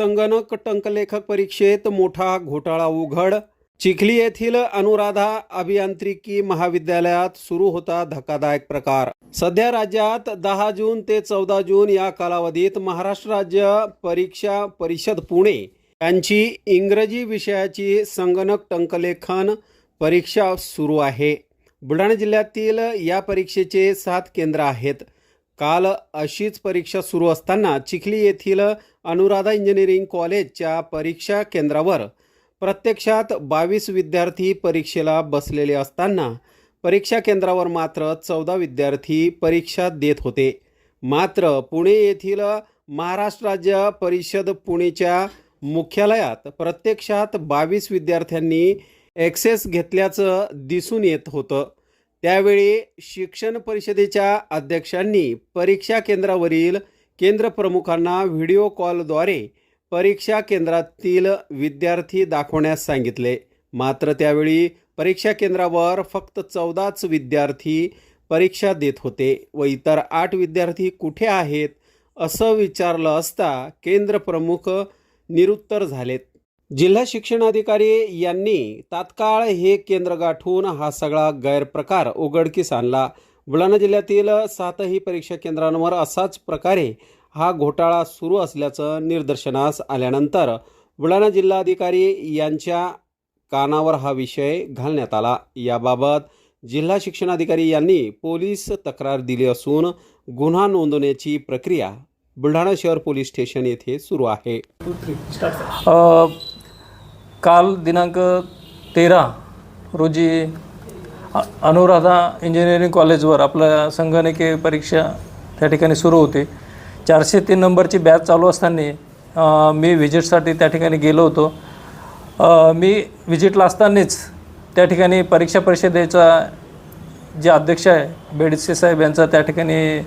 संगणक टंकलेखक परीक्षेत मोठा घोटाळा उघड. चिखली येथील अनुराधा अभियांत्रिकी महाविद्यालयात सुरू होता धक्कादायक प्रकार. सध्या राज्यात दहा जून ते चौदा जून या कालावधीत महाराष्ट्र राज्य परीक्षा परिषद पुणे यांची इंग्रजी विषयाची संगणक टंकलेखन परीक्षा सुरू आहे. बुलढाणा जिल्ह्यातील या परीक्षेचे सात केंद्र आहेत. काल अशीच परीक्षा सुरू असताना चिखली येथील अनुराधा इंजिनिअरिंग कॉलेजच्या परीक्षा केंद्रावर प्रत्यक्षात बावीस विद्यार्थी परीक्षेला बसलेले असताना परीक्षा केंद्रावर मात्र चौदा विद्यार्थी परीक्षा देत होते. मात्र पुणे येथील महाराष्ट्र राज्य परिषद पुणेच्या मुख्यालयात प्रत्यक्षात बावीस विद्यार्थ्यांनी ॲक्सेस घेतल्याचं दिसून येत होतं. त्यावेळी शिक्षण परिषदेच्या अध्यक्षांनी परीक्षा केंद्रावरील केंद्र प्रमुखांना व्हिडिओ कॉलद्वारे परीक्षा केंद्रातील विद्यार्थी दाखवण्यास सांगितले. मात्र त्यावेळी परीक्षा केंद्रावर फक्त चौदाच विद्यार्थी परीक्षा देत होते व इतर आठ विद्यार्थी कुठे आहेत असं विचारलं असता केंद्र प्रमुख निरुत्तर झालेत. जिल्हा शिक्षणाधिकारी यांनी तात्काळ हे केंद्र गाठून हा सगळा गैरप्रकार उघडकीस आणला. बुलढाणा जिल्ह्यातील सातही परीक्षा केंद्रांवर असाच प्रकारे हा घोटाळा सुरू असल्याचं निदर्शनास आल्यानंतर बुलढाणा जिल्हाधिकारी यांच्या कानावर हा विषय घालण्यात आला. याबाबत जिल्हा शिक्षणाधिकारी यांनी पोलीस तक्रार दिली असून गुन्हा नोंदवण्याची प्रक्रिया बुलढाणा शहर पोलीस स्टेशन येथे सुरू आहे. काल दिनांक तेरा रोजी अनुराधा इंजिनिअरिंग कॉलेजवर आपल्या संगणकीय परीक्षा त्या ठिकाणी सुरू होते. चारशे तीन नंबरची बॅच चालू असताना मी व्हिजिटसाठी त्या ठिकाणी गेलो होतो. मी व्हिजिटला असतानाच त्या ठिकाणी परीक्षा परिषदेचा जे अध्यक्ष आहे बेडसे साहेब यांचा त्या ठिकाणी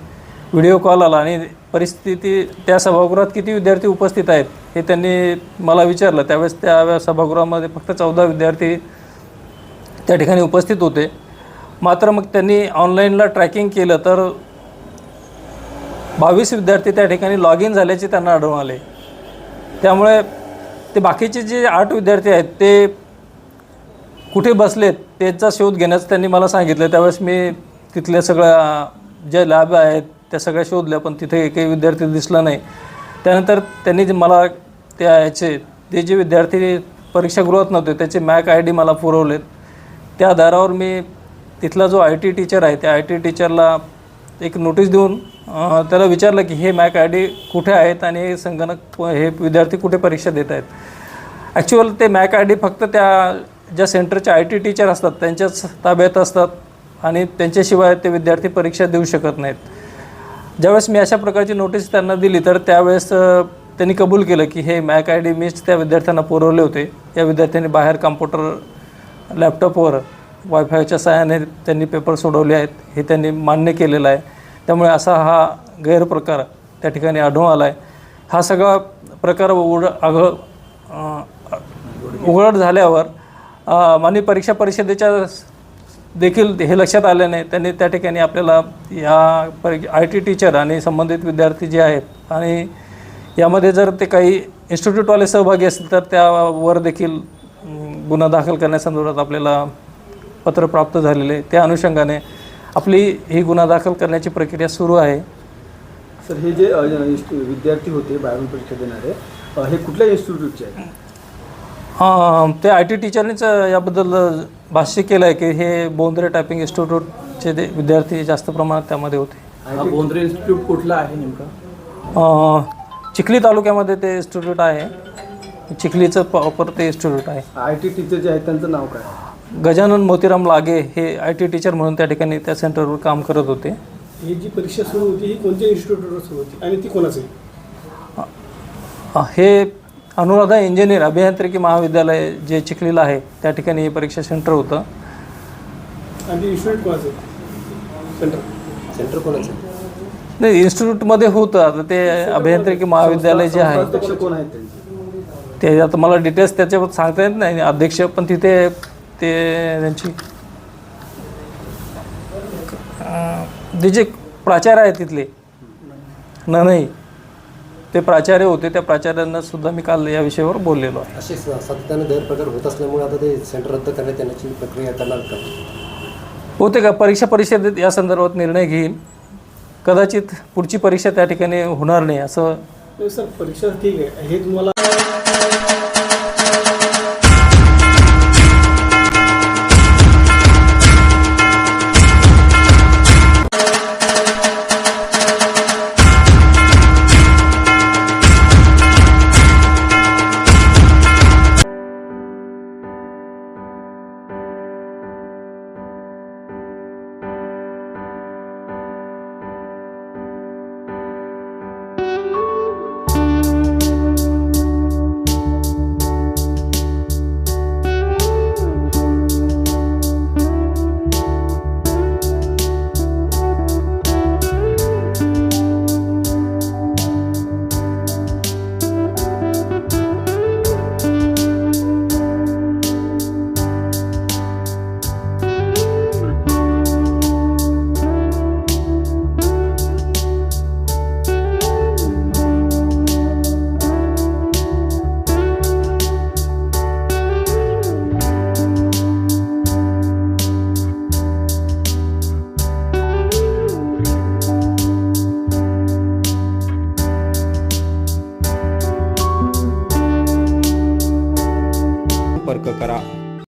व्हिडिओ कॉल आला आणि परिस्थिती त्या सभागृहात किती विद्यार्थी उपस्थित आहेत हे त्यांनी मला विचारलं. त्यावेळेस त्या सभागृहामध्ये फक्त चौदा विद्यार्थी त्या ठिकाणी उपस्थित होते. मात्र मग त्यांनी ऑनलाईनला ट्रॅकिंग केलं तर बावीस विद्यार्थी त्या ठिकाणी लॉग इन झाल्याचे त्यांना आढळून आले. त्यामुळे ते बाकीचे जे आठ विद्यार्थी आहेत ते कुठे बसलेत त्याचा शोध घेण्याचं त्यांनी मला सांगितलं. त्यावेळेस मी तिथल्या सगळ्या ज्या लॅब आहेत त्या सगळ्या शोधल्या पण तिथे एकही विद्यार्थी दिसला नाही. त्यानंतर त्यांनी जे मला त्या याचे ते जे विद्यार्थी परीक्षागृहात नव्हते त्याचे मॅक आय डी मला पुरवलेत. त्या आधारावर मी तिथला जो आय टी टीचर आहे त्या आय टी टीचरला एक नोटीस देऊन त्याला विचारलं की हे मॅक आय डी कुठे आहेत आणि हे संगणक हे विद्यार्थी कुठे परीक्षा देत आहेत? ॲक्च्युअल ते मॅक आय डी फक्त त्या ज्या सेंटरचे आय टी टीचर असतात त्यांच्याच ताब्यात असतात आणि त्यांच्याशिवाय ते विद्यार्थी परीक्षा देऊ शकत नाहीत. ज्यावेळेस मी अशा प्रकारची नोटीस त्यांना दिली तर त्यावेळेस त्यांनी कबूल केलं की हे मॅक आय डी मीच त्या विद्यार्थ्यांना पुरवले होते. या विद्यार्थ्यांनी बाहेर कॉम्प्युटर लॅपटॉपवर वायफायच्या सहाय्याने त्यांनी पेपर सोडवले आहेत. हे त्यांनी मान्य केलेलं आहे. त्यामुळे असा हा गैरप्रकार त्या ठिकाणी आढळून आला आहे हा सगळा प्रकार उघड अघ उघड झाल्यावर अ, माननीय परीक्षा परिषदेच्या देखील हे लक्षात आल्याने त्यांनी त्या ठिकाणी आपल्याला या परी आय टी टीचर आणि संबंधित विद्यार्थी जे आहेत आणि यामध्ये जर ते काही इन्स्टिट्यूटवाले सहभागी असतील तर त्यावर देखील गुन्हा दाखल करण्यासंदर्भात आपल्याला पत्र प्राप्त झालेले. त्या अनुषंगाने आपली ही गुन्हा दाखल करण्याची प्रक्रिया सुरू आहे. सर हे जे विद्यार्थी होते बाहेरून परीक्षा देणारे हे कुठल्या इन्स्टिट्यूटचे ते आय टी टीचरनीच याबद्दल भाष्य केलं आहे की हे बोंद्रे टायपिंग इन्स्टिट्यूटचे ते विद्यार्थी जास्त प्रमाणात त्यामध्ये होते. हा बोंद्रे इन्स्टिट्यूट कुठला आहे नेमका? चिखली तालुक्यामध्ये ते इन्स्टिट्यूट आहे. चिखलीचं प्रॉपर ते इन्स्टिट्यूट आहे. आय टी टीचर जे आहेत त्यांचं नाव काय? गजानन मोतीराम लागे हे आय टी टीचर म्हणून त्या ठिकाणी त्या सेंटरवर काम करत होते. ही जी परीक्षा सुरू होती ही कोणत्या इन्स्टिट्यूटवर सुरू होती? आणि ती कोणाची? हे अनुराधा इंजिनियर अभियांत्रिकी महाविद्यालय जे चिखलीला आहे त्या ठिकाणी हे परीक्षा सेंटर होतं. आणि ती इन्स्टिट्यूट कोणाचं? सेंटर. सेंटर कोणाचं? आहे? नाही इन्स्टिट्यूटमध्ये होतं. आता ते अभियांत्रिकी महाविद्यालय जे आहे. अध्यक्ष कोण आहेत त्यांचे? ते आता मला डिटेल्स त्याच्यावर सांगता येत नाही. अध्यक्ष पण तिथे ते त्यांची ते जे प्राचार्य आहेत तिथले. न नाही ते प्राचार्य होते त्या प्राचार्यांना सुद्धा मी काल या विषयावर बोललेलो आहे. असे स- सातत्याने गैरप्रकार होत असल्यामुळे आता ते सेंटर रद्द करण्यात येण्याची प्रक्रिया करणार का? होते का? परीक्षा परिषदेत या संदर्भात निर्णय घेईन. कदाचित पुढची परीक्षा त्या ठिकाणी होणार नाही असं नाही सर परीक्षा ठीक आहे. हे तुम्हाला